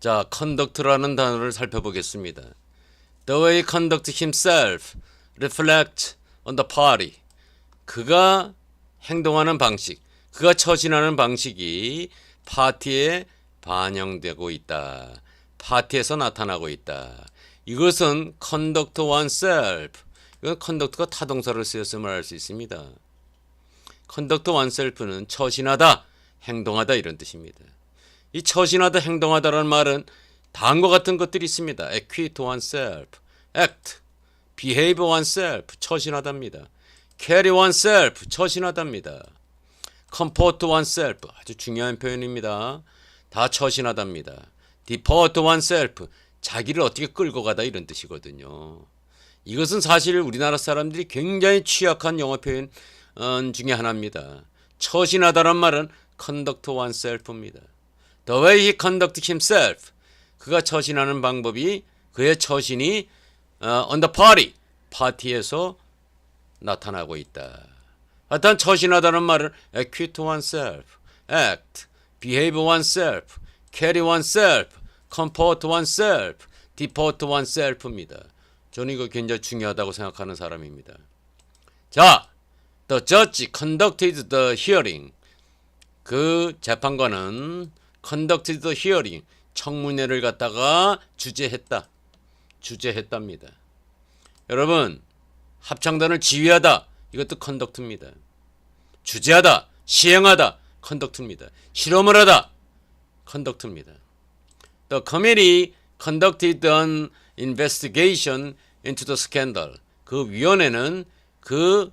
자, conduct라는 단어를 살펴보겠습니다. The way conduct himself reflect on the party. 그가 행동하는 방식, 그가 처신하는 방식이 파티에 반영되고 있다. 파티에서 나타나고 있다. 이것은 conduct oneself. 이건 conduct가 타동사를 쓰였음을 알 수 있습니다. conduct oneself는 처신하다, 행동하다 이런 뜻입니다. 이 처신하다, 행동하다라는 말은 다음과 같은 것들이 있습니다. acquit oneself, act, behave oneself, 처신하답니다. carry oneself, 처신하답니다. comport oneself, 아주 중요한 표현입니다. 다 처신하답니다. deport oneself, 자기를 어떻게 끌고 가다 이런 뜻이거든요. 이것은 사실 우리나라 사람들이 굉장히 취약한 영어 표현 어, 중에 하나입니다. 처신하다란 말은 conduct oneself입니다. The way he conduct himself. 그가 처신하는 방법이 그의 처신이 어, on the party, 파티에서 나타나고 있다. 하여튼 처신하다는 말은 acquit oneself, act, behave oneself, carry oneself, comport oneself, deport oneself입니다. 저는 이거 굉장히 중요하다고 생각하는 사람입니다. 자, the judge conducted the hearing. 그 재판관은 the hearing 청문회를 갖다가 주재했다. 주재했답니다. 여러분 합창단을 지휘하다 이것도 컨덕트입니다. 주재하다, 시행하다 컨덕트입니다. 실험을 하다 컨덕트입니다. The committee conducted an investigation into the scandal. 그 위원회는 그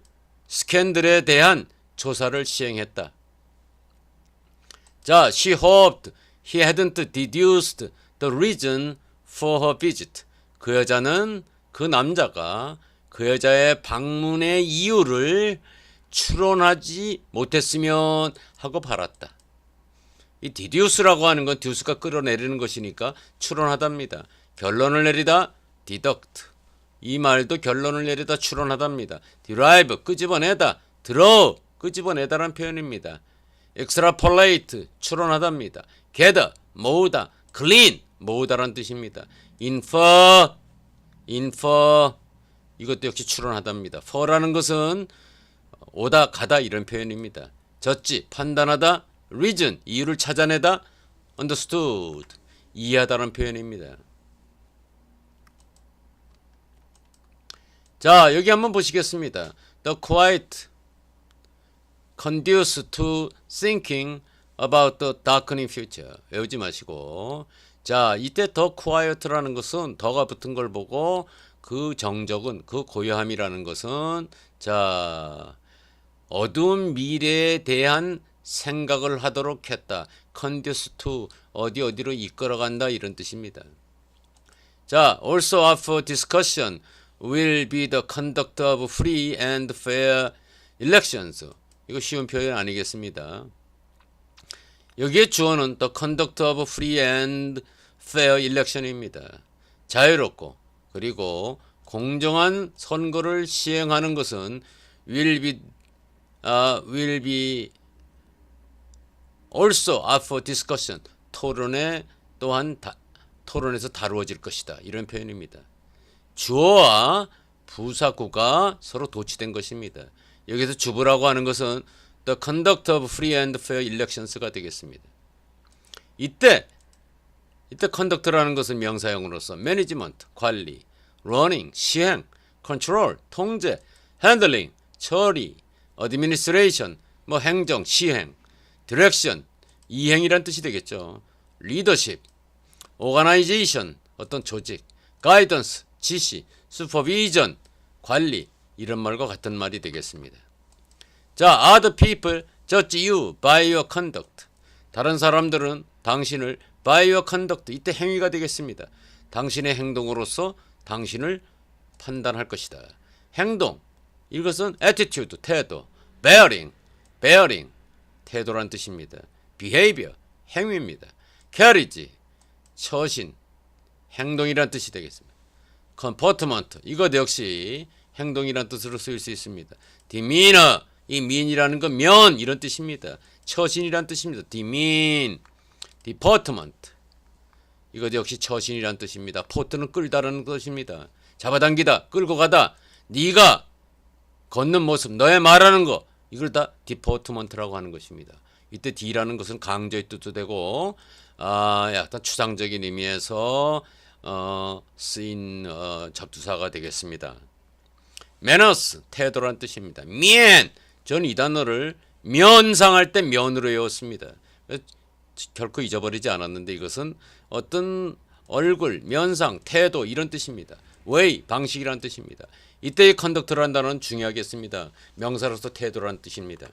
스캔들에 대한 조사를 시행했다. 자, she hoped he hadn't deduced the reason for her visit. 그 여자는 그 남자가 그 여자의 방문의 이유를 추론하지 못했으면 하고 바랐다. 이 디듀스라고 하는 건 듀스가 끌어내리는 것이니까 추론하답니다. 결론을 내리다 디덕트. 이 말도 결론을 내리다 추론하답니다. derive 끄집어내다, draw 끄집어내다란 표현입니다. Extrapolate 추론하답니다. gather 모으다, glean 모으다란 뜻입니다. infer infer 이것도 역시 추론하답니다. for라는 것은 오다 가다 이런 표현입니다. 젖지 판단하다 reason 이유를 찾아내다 understood 이해하다는 표현입니다. 자 여기 한번 보시겠습니다. The quiet conduce to thinking about the darkening future 외우지 마시고 자 이때 더 quiet라는 것은 더가 붙은 걸 보고 그 정적은 그 고요함이라는 것은 자 어두운 미래에 대한 생각을 하도록 했다. conduce to 어디 어디로 이끌어 간다 이런 뜻입니다. 자, also after discussion will be the conduct of free and fair elections. 이거 쉬운 표현 아니겠습니다. 여기에 주어는 the conduct of free and fair election입니다. 자유롭고 그리고 공정한 선거를 시행하는 것은 will be 아, will be also after discussion 토론에 또한 다, 토론에서 다루어질 것이다 이런 표현입니다. 주어와 부사구가 서로 도치된 것입니다. 여기서 주부라고 하는 것은 the conduct of free and fair elections가 되겠습니다. 이때 이때 conduct라는 것은 명사형으로서 management 관리, running 시행, control 통제, handling 처리, administration 뭐 행정 시행, direction 이행이란 뜻이 되겠죠. leadership, organization 어떤 조직, guidance 지시, supervision 관리 이런 말과 같은 말이 되겠습니다. 자, other people judge you by your conduct. 다른 사람들은 당신을 by your conduct 이때 행위가 되겠습니다. 당신의 행동으로서 당신을 판단할 것이다. 행동 이것은 attitude 태도, bearing bearing 태도란 뜻입니다. behavior 행위입니다. carriage 처신 행동이란 뜻이 되겠습니다. comportment 이것 역시 행동이란 뜻으로 쓰일 수 있습니다. demeanor 이 mean이라는 건 면 이런 뜻입니다. 처신이란 뜻입니다. demean department 이것 역시 처신이란 뜻입니다. 포트는 끌다라는 뜻입니다. 잡아당기다, 끌고 가다. 네가 걷는 모습, 너의 말하는 거 이걸 다 디포트먼트라고 하는 것입니다. 이때 D라는 것은 강조의 뜻도 되고 아 약간 추상적인 의미에서 어, 쓰인 어, 접두사가 되겠습니다. 매너스 태도란 뜻입니다. 면 저는 이 단어를 면상할 때 면으로 외웠습니다. 결코 잊어버리지 않았는데 이것은 어떤 얼굴, 면상, 태도 이런 뜻입니다. way 방식이라는 뜻입니다. 이때의 컨덕트라는 단어는 중요하겠습니다. 명사로서 태도라는 뜻입니다.